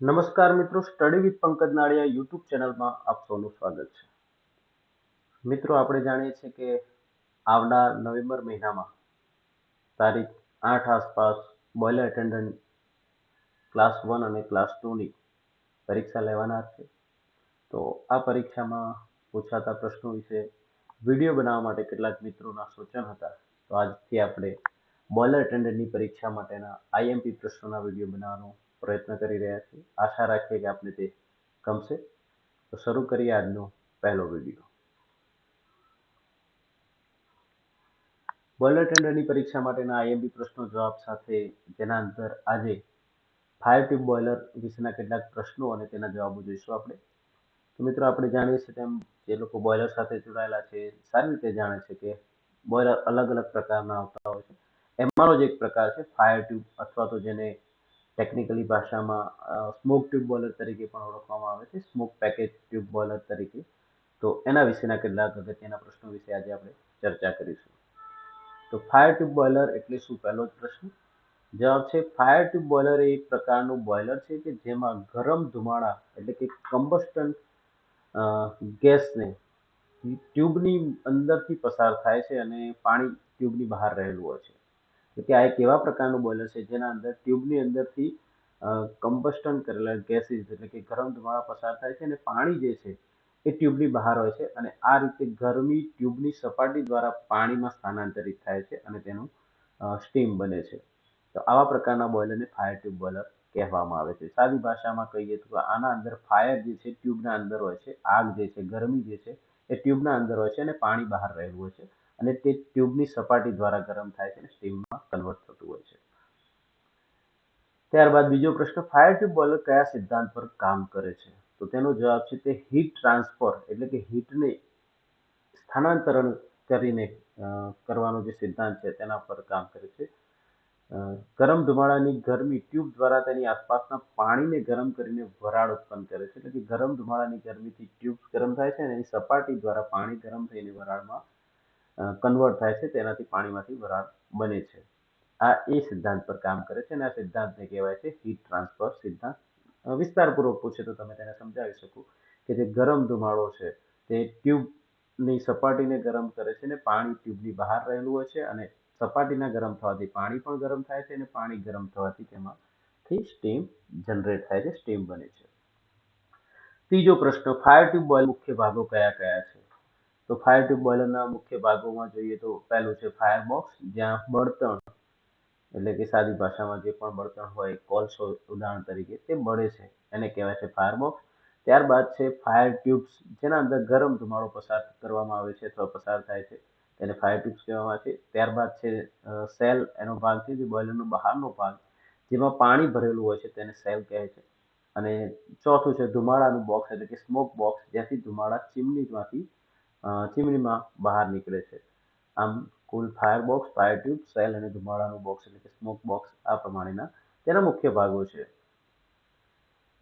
નમસ્કાર મિત્રો, study with Pankaj Naliya YouTube ચેનલમાં આપ સૌનું સ્વાગત છે. મિત્રો, આપણે જાણીએ છીએ કે આવનાર નવેમ્બર મહિનામાં તારીખ આઠ આસપાસ બોઇલર એટેન્ડન્ટ ક્લાસ વન અને ક્લાસ ટુની પરીક્ષા લેવાના છે. તો આ પરીક્ષામાં પૂછાતા પ્રશ્નો વિશે વીડિયો બનાવવા માટે કેટલાક મિત્રોના સૂચન હતા. તો આજથી આપણે બોયલર એટેન્ડન્ટની પરીક્ષા માટેના આઈએમપી પ્રશ્નોના વીડિયો બનાવવાનો પ્રયત્ન કરી રહ્યા છીએ. આશા રાખીએ કે આપને તે ગમશે. તો શરૂ કરીએ આજનો પહેલો વીડિયો. બોલર ટેન્ડરની પરીક્ષા માટેના આઈએમબી પ્રશ્નો જવાબ સાથે જેના અંતર આજે ફાયર ટ્યુબ બોઇલર વિશેના કેટલાક પ્રશ્નો અને તેના જવાબો જોઈશું આપણે. તો મિત્રો, આપણે જાણીએ છીએ તેમ જે લોકો બોઇલર સાથે જોડાયેલા છે, સારી રીતે જાણે છે કે બોઇલર અલગ અલગ પ્રકારના આવતા હોય છે. એમાંનો જ એક પ્રકાર છે ફાયર ટ્યુબ અથવા તો જેને ટેકનિકલી ભાષામાં સ્મોક ટ્યુબ બોલર તરીકે પણ ઓળખવામાં આવે છે સ્મોક પેકેજ ટ્યુબ બોલર તરીકે. તો એના વિશેના કેટલાક અગત્યના પ્રશ્નો વિશે આજે આપણે ચર્ચા કરીશું. તો ફાયર ટ્યુબ બોઇલર એટલે શું? પહેલો જ પ્રશ્ન. જવાબ છે ફાયર ટ્યુબ બોઇલર એ એક પ્રકારનું બોઇલર છે કે જેમાં ગરમ ધુમાડા એટલે કે કમ્બસ્ટન ગેસને ટ્યુબની અંદરથી પસાર થાય છે અને પાણી ટ્યુબની બહાર રહેલું હોય છે. કે આ એક એવા પ્રકારનું બોઇલર છે જેના અંદર ટ્યુબની અંદરથી કમ્બસ્ટન કરેલા ગેસીસ એટલે કે ગરમ ધુમાડા પસાર થાય છે અને પાણી જે છે એ ટ્યુબની બહાર હોય છે અને આ રીતે ગરમી ટ્યુબની સપાટી દ્વારા પાણીમાં સ્થાનાંતરિત થાય છે અને તેનું સ્ટીમ બને છે. તો આવા પ્રકારના બોઇલરને ફાયર ટ્યુબ બોઇલર કહેવામાં આવે છે. સાદી ભાષામાં કહીએ તો આના અંદર ફાયર જે છે ટ્યુબના અંદર હોય છે, આગ જે છે, ગરમી જે છે એ ટ્યુબના અંદર હોય છે અને પાણી બહાર રહેલું હોય છે. અને તે ટ્યુબની સપાટી દ્વારા ગરમ થાય છે અને સ્ટીમમાં કન્વર્ટ થતું હોય છે. ત્યારબાદ બીજો પ્રશ્ન ફાયર ટ્યુબ બોઇલર કયા સિદ્ધાંત પર કામ કરે છે? તો તેનો જવાબ છે તે હીટ ટ્રાન્સફર એટલે કે હીટને સ્થાનાંતરણ કરીને કરવાનો જે સિદ્ધાંત છે તેના પર કામ કરે છે. ગરમ ધુમાડાની ગરમી ટ્યુબ દ્વારા તેની આસપાસના પાણીને ગરમ કરીને વરાળ ઉત્પન્ન કરે છે. એટલે કે ગરમ ધુમાડાની ગરમીથી ટ્યુબ ગરમ થાય છે અને એની સપાટી દ્વારા પાણી ગરમ થઈને વરાળમાં કન્વર્ટ થાય છે, તેનાથી પાણીમાંથી વરાળ બને છે. આ એ સિદ્ધાંત પર કામ કરે છે અને આ સિદ્ધાંતને કહેવાય છે હીટ ટ્રાન્સફર સિદ્ધાંત. વિસ્તારપૂર્વક પૂછે તો તમે તેને સમજાવી શકો કે જે ગરમ ધુમાડો છે, તે ટ્યુબની સપાટીને ગરમ કરે છે અને પાણી ટ્યુબની બહાર રહેલું હોય છે અને સપાટીના ગરમ થવાથી પાણી પણ ગરમ થાય છે અને પાણી ગરમ થવાથી તેમાંથી સ્ટીમ જનરેટ થાય છે સ્ટીમ બને છે. ત્રીજો પ્રશ્ન ફાયર ટ્યુબ બોઇલ મુખ્ય ભાગો કયા કયા છે? તો ફાયર ટ્યુબ બોઇલરના મુખ્ય ભાગોમાં જોઈએ તો પહેલું છે ફાયર બોક્સ જ્યાં બળતણ એટલે કે સાદી ભાષામાં જે પણ બળતણ હોય, કોલસો ઉદાહરણ તરીકે, તે બળે છે. એને કહેવાય છે ફાયર બોક્સ ત્યારબાદ છે ફાયર ટ્યુબ્સ જેના અંદર ગરમ ધુમાડો પસાર કરવામાં આવે છે અથવા પસાર થાય છે. તેને ફાયર ટ્યુબ્સ કહેવામાં આવે છે. ત્યારબાદ છે સેલ એનો ભાગ છે જે બોઇલરનો બહારનો ભાગ, જેમાં પાણી ભરેલું હોય છે તેને સેલ કહે છે. અને ચોથું છે ધુમાડાનું બોક્સ એટલે કે સ્મોક બોક્સ જ્યાંથી ધુમાડા ચીમનીમાંથી ચીમનીમાં બહાર નીકળે છે. આમ કુલ fire box fire tube shell અને ધુમાડાનું બોક્સ એટલે કે સ્મોક બોક્સ આ પ્રમાણેના તેના મુખ્ય ભાગો છે.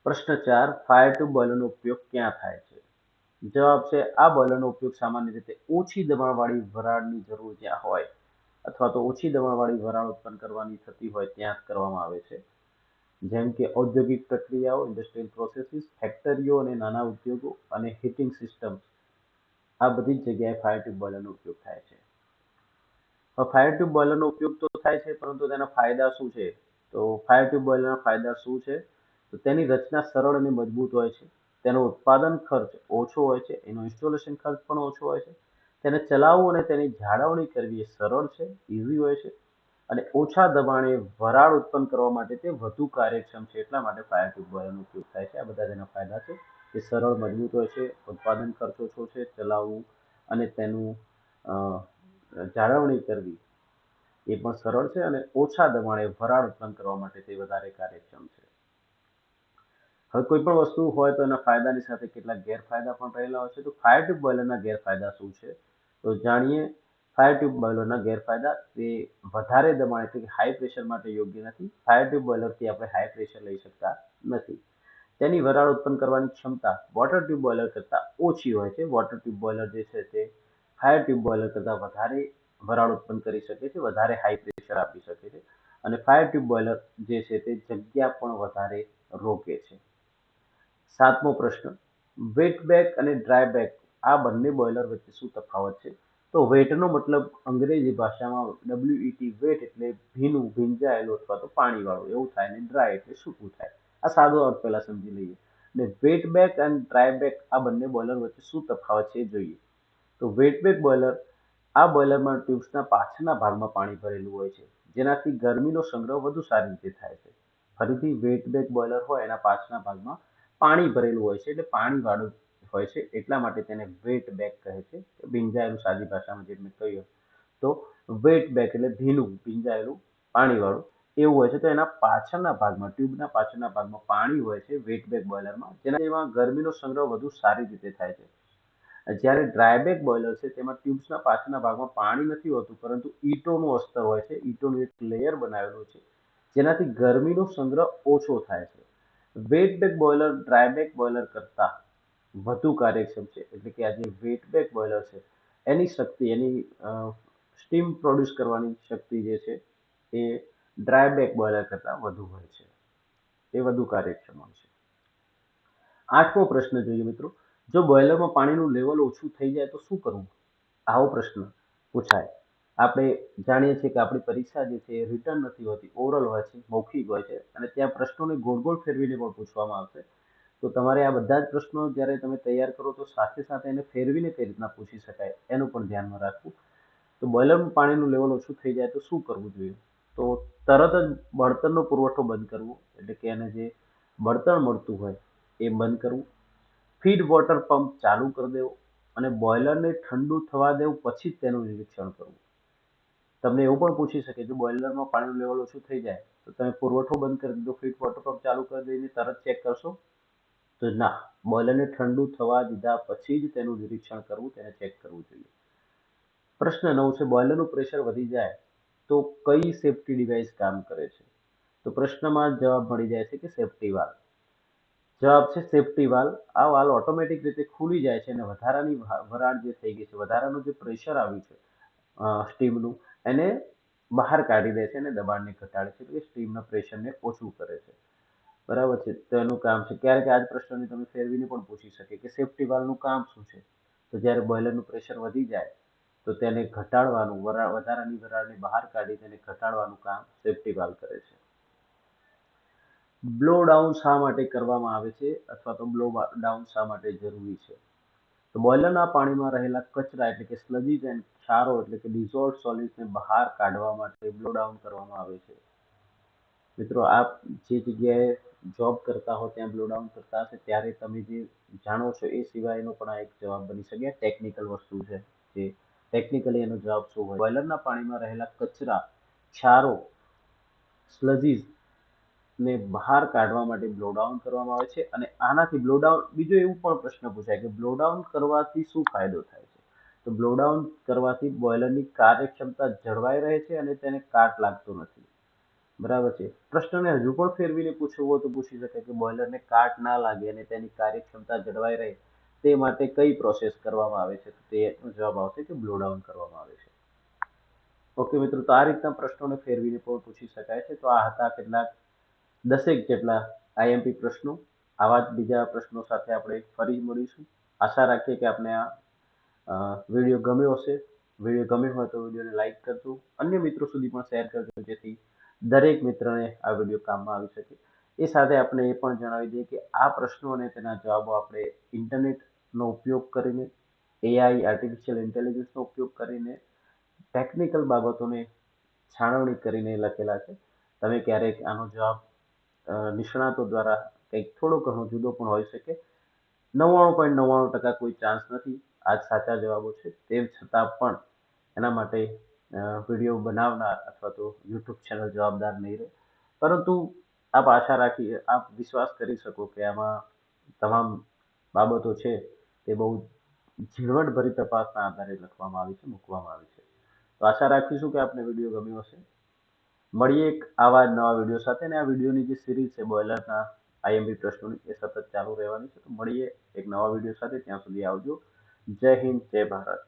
પ્રશ્ન ચાર ફાયર ટ્યુબ બોઇલરનો ઉપયોગ ક્યાં થાય છે? જવાબ છે, આ બોઇલરનો ઉપયોગ સામાન્ય રીતે ઓછી દબાણવાળી વરાળની જરૂર જ્યાં હોય અથવા તો ઓછી દબાણવાળી વરાળ ઉત્પન્ન કરવાની થતી હોય ત્યાં કરવામાં આવે છે. જેમ કે ઔદ્યોગિક પ્રક્રિયાઓ ઇન્ડસ્ટ્રીયલ પ્રોસેસીસ ફેક્ટરીઓ અને નાના ઉદ્યોગો અને હીટિંગ સિસ્ટમ આ બધી જગ્યાએ ફાયર ટ્યુબ બોઇલરનો ઉપયોગ થાય છે. ફાયર ટ્યુબ બોઇલરનો ઉપયોગ તો થાય છે, પરંતુ તેના ફાયદા શું છે? તો ફાયર ટ્યુબ બોઇલરના ફાયદા શું છે? તો તેની રચના સરળ અને મજબૂત હોય છે. તેનો ઉત્પાદન ખર્ચ ઓછો હોય છે, એનો ઇન્સ્ટોલેશન ખર્ચ પણ ઓછો હોય છે. તેને ચલાવવું અને તેની જાળવણી કરવી એ સરળ છે ઇઝી હોય છે અને ઓછા દબાણે વરાળ ઉત્પન્ન કરવા માટે તે વધુ કાર્યક્ષમ છે, એટલા માટે ફાયર ટ્યુબ બોઇલરનો ઉપયોગ થાય છે. આ બધા તેના ફાયદા છે. તે સરળ મજબૂત હોય છે, ઉત્પાદન ખર્ચ ઓછો છે, ચલાવવું અને તેનું જાળવણી કરવી એ પણ સરળ છે અને ઓછા દબાણે વરાળ ઉત્પન્ન કરવા માટે તે વધારે કાર્યક્ષમ છે. હવે કોઈ પણ વસ્તુ હોય તો એના ફાયદાની સાથે કેટલાક ગેરફાયદા પણ રહેલા હોય છે. તો ફાયર ટ્યુબ બોઇલરના ગેરફાયદા શું છે? તો જાણીએ, ફાયર ટ્યુબ બોઇલરના ગેરફાયદા તે વધારે દબાણ એટલે કે હાઈ પ્રેશર માટે યોગ્ય નથી. ફાયર ટ્યુબ બોઇલરથી આપણે હાઈ પ્રેશર લઈ શકતા નથી. તેની વરાળ ઉત્પન્ન કરવાની ક્ષમતા વોટર ટ્યુબ બોઇલર કરતાં ઓછી હોય છે. વોટર ટ્યુબ બોઇલર જે છે તે ફાયર ટ્યુબ બોઇલર કરતાં વધારે વરાળ ઉત્પન્ન કરી શકે છે, વધારે હાઈ પ્રેશર આપી શકે છે અને ફાયર ટ્યુબ બોઇલર જે છે તે જગ્યા પણ વધારે રોકે છે. સાતમો પ્રશ્ન વેટ બેક અને ડ્રાય બેક આ બંને બોઇલર વચ્ચે શું તફાવત છે? તો વેટનો મતલબ અંગ્રેજી ભાષામાં ડબલ્યુઈટી વેટ એટલે ભીનું, ભીંજાયેલું અથવા તો પાણીવાળું. એવું થાય ને ડ્રાય એટલે સૂકું થાય. આ સાદો અર્થ પહેલા સમજી લઈએ. ને વેટ બેક અને ડ્રાય બેક આ બંને બોલર વચ્ચે શું તફાવત છે જોઈએ. તો વેટ બેક બોઇલર આ બોઇલરમાં ટ્યુબ્સના પાછળના ભાગમાં પાણી ભરેલું હોય છે. જેનાથી ગરમીનો સંગ્રહ વધુ સારી રીતે થાય છે. ફરીથી વેટ બેક બોઇલર હોય એના પાછળના ભાગમાં પાણી ભરેલું હોય છે એટલે પાણીવાળું હોય છે. એટલા માટે તેને વેટ બેક કહે છે. ભીંજાયેલું સાદી ભાષામાં જે મેં કહ્યું. તો વેટ બેક એટલે ભીનું, ભીંજાયેલું પાણીવાળું એવું હોય છે. તો એના પાછળના ભાગમાં, ટ્યુબના પાછળના ભાગમાં પાણી હોય છે, વેટ બેક બોઇલરમાં. જેનામાં ગરમીનો સંગ્રહ વધુ સારી રીતે થાય છે. જ્યારે ડ્રાયબેક બોઇલર છે, તેમાં ટ્યુબ્સના પાછળના ભાગમાં પાણી નથી હોતું, પરંતુ ઈંટોનું અસ્તર હોય છે. ઈંટોનું એક લેયર બનાવેલું છે, જેનાથી ગરમીનો સંગ્રહ ઓછો થાય છે. Wet back boiler dry back boiler કરતાં વધુ કાર્યક્ષમ છે, એટલે કે આ જે વેટ બેક બોઇલર છે, એની શક્તિ, એની સ્ટીમ પ્રોડ્યુસ કરવાની શક્તિ જે છે, એ ડ્રાય બેક બોઇલર કરતાં વધુ હોય છે. એ વધુ કાર્યક્ષમ હોય છે. આઠમો પ્રશ્ન જોઈએ મિત્રો. જો બોઇલરમાં પાણીનું લેવલ ઓછું થઈ જાય તો શું કરવું? આવો પ્રશ્ન પૂછાય. આપણે જાણીએ છીએ કે આપણી પરીક્ષા જે છે એ રિટર્ન નથી હોતી ઓવરઓલ હોય છે, મૌખિક હોય છે અને ત્યાં પ્રશ્નોને ગોળ ગોળ ફેરવીને પણ પૂછવામાં આવશે. તો તમારે આ બધા જ પ્રશ્નો જ્યારે તમે તૈયાર કરો તો સાથે સાથે એને ફેરવીને કઈ રીતના પૂછી શકાય એનું પણ ધ્યાનમાં રાખવું. તો બોઇલરમાં પાણીનું લેવલ ઓછું થઈ જાય તો શું કરવું જોઈએ? તો તરત જ બળતણનો પુરવઠો બંધ કરવો, એટલે કે એને જે બળતણ મળતું હોય એ બંધ કરવું. ફીડ વોટર પંપ ચાલુ કરી દેવો અને બોઇલરને ઠંડુ થવા દેવું પછી જ તેનું નિરીક્ષણ કરવું. તમને એવું પણ પૂછી શકે જો બોઇલરમાં પાણીનું લેવલ ઓછું થઈ જાય, તો તમે પુરવઠો બંધ કરી દીધો ફીડ વોટર પંપ ચાલુ કરી દઈને તરત ચેક કરશો? તો ના બોઇલરને ઠંડુ થવા દીધા પછી જ તેનું નિરીક્ષણ કરવું, તેને ચેક કરવું જોઈએ. પ્રશ્ન નવ છે બોઇલરનું પ્રેશર વધી જાય તો કઈ સેફ્ટી ડિવાઇસ કામ કરે છે? તો પ્રશ્નમાં જવાબ મળી જાય છે કે સેફ્ટી વાલ જવાબ છે સેફ્ટી વાલ આ વાલ ઓટોમેટિક રીતે ખુલી જાય છે અને વધારાની વરાળ જે થઈ ગઈ છે, વધારાનું જે પ્રેશર આવ્યું છે સ્ટીમનું એને બહાર કાઢી દે છે અને દબાણને ઘટાડે છે એટલે સ્ટીમના પ્રેશરને ઓછું કરે છે. બરાબર છે? તો એનું કામ છે. ક્યારેક આ જ પ્રશ્નને તમે ફેરવીને પણ પૂછી શકે કે સેફ્ટી વાલનું કામ શું છે? તો જ્યારે બોઇલરનું પ્રેશર વધી જાય તો તેને ઘટાડવાનું વધારાની વરાળને બહાર કાઢી તેને ઘટાડવાનું કામ સેફ્ટી વાલ્વ કરે છે. બ્લો ડાઉન શા માટે કરવામાં આવે છે? અથવા તો બ્લો ડાઉન શા માટે જરૂરી છે? તો બોઇલરના પાણીમાં રહેલા કચરા એટલે કે સ્લજીસ એન્ડ ક્ષારો એટલે કે ડિઝોલ્વ સોલિડ્સને બહાર કાઢવા માટે બ્લો ડાઉન કરવામાં આવે છે. મિત્રો, આપ જે જગ્યાએ જોબ કરતા હો, ત્યાં બ્લો ડાઉન કરતા હશે, ત્યારે તમે જે જાણો છો એ સિવાયનો પણ આ એક જવાબ બની શકે. ટેકનિકલ વસ્તુ છે જે ટેકનિકલી એનો જવાબ શું હોય? બોઇલરના પાણીમાં રહેલા કચરા ક્ષારો સ્લજીસ ને બહાર કાઢવા માટે બ્લોડાઉન કરવામાં આવે છે અને આનાથી બ્લોડાઉન બીજો એવું પણ પ્રશ્ન પૂછાય કે બ્લોડાઉન કરવાથી શું ફાયદો થાય છે? તો બ્લોડાઉન કરવાથી બોઇલરની કાર્યક્ષમતા જળવાઈ રહે છે અને તેને કાટ લાગતો નથી. બરાબર છે? પ્રશ્નને હજુ પણ ફેરવીને પૂછવું હોય તો પૂછી શકાય કે બોઇલરને કાટ ના લાગે અને તેની કાર્યક્ષમતા જળવાઈ રહે તે માટે કઈ પ્રોસેસ કરવામાં આવે છે? તે જવાબ આવશે કે બ્લોડાઉન કરવામાં આવે છે. ઓકે મિત્રો, તો આ રીતના પ્રશ્નોને ફેરવીને પણ પૂછી શકાય છે. તો આ હતા કેટલાક, દસેક જેટલા આઈએમપી પ્રશ્નો. આવા જ બીજા પ્રશ્નો સાથે આપણે ફરી મળીશું. આશા રાખીએ કે આપણે આ વીડિયો ગમ્યો હશે. વીડિયો ગમ્યો હોય તો વિડીયોને લાઇક કરજો. અન્ય મિત્રો સુધી પણ શેર કરજો, જેથી દરેક મિત્રને આ વીડિયો કામમાં આવી શકે. એ સાથે આપણે એ પણ જણાવી દઈએ કે આ પ્રશ્નો અને તેના જવાબો આપણે ઇન્ટરનેટનો ઉપયોગ કરીને એઆઈ આર્ટિફિશિયલ ઇન્ટેલિજન્સનો ઉપયોગ કરીને ટેકનિકલ બાબતોને છાણવણી કરીને લખેલા છે. તમે ક્યારેક આનો જવાબ નિષ્ણાતો દ્વારા કંઈક થોડો ઘણો જુદો પણ હોઈ શકે. નવ્વાણું પોઈન્ટ નવ્વાણું ટકા કોઈ ચાન્સ નથી. આ સાચા જવાબો છે. તેમ છતાં પણ એના માટે વીડિયો બનાવનાર અથવા તો યુટ્યુબ ચેનલ જવાબદાર નહીં રહે. પરંતુ આપ આશા રાખી, આપ વિશ્વાસ કરી શકો કે આમાં તમામ બાબતો છે તે બહુ ઝીણવટભરી તપાસના આધારે લખવામાં આવી છે, મૂકવામાં આવી છે. તો આશા રાખીશું કે આપને વીડિયો ગમ્યો હશે. મળીએ એક આવા નવા વીડિયો સાથે અને આ વિડીયોની જે સિરીઝ છે બોઇલરના આઈએમબી પ્રશ્નોની, એ સતત ચાલુ રહેવાની છે. તો મળીએ એક નવા વીડિયો સાથે, ત્યાં સુધી આવજો. જય હિન્દ, જય ભારત.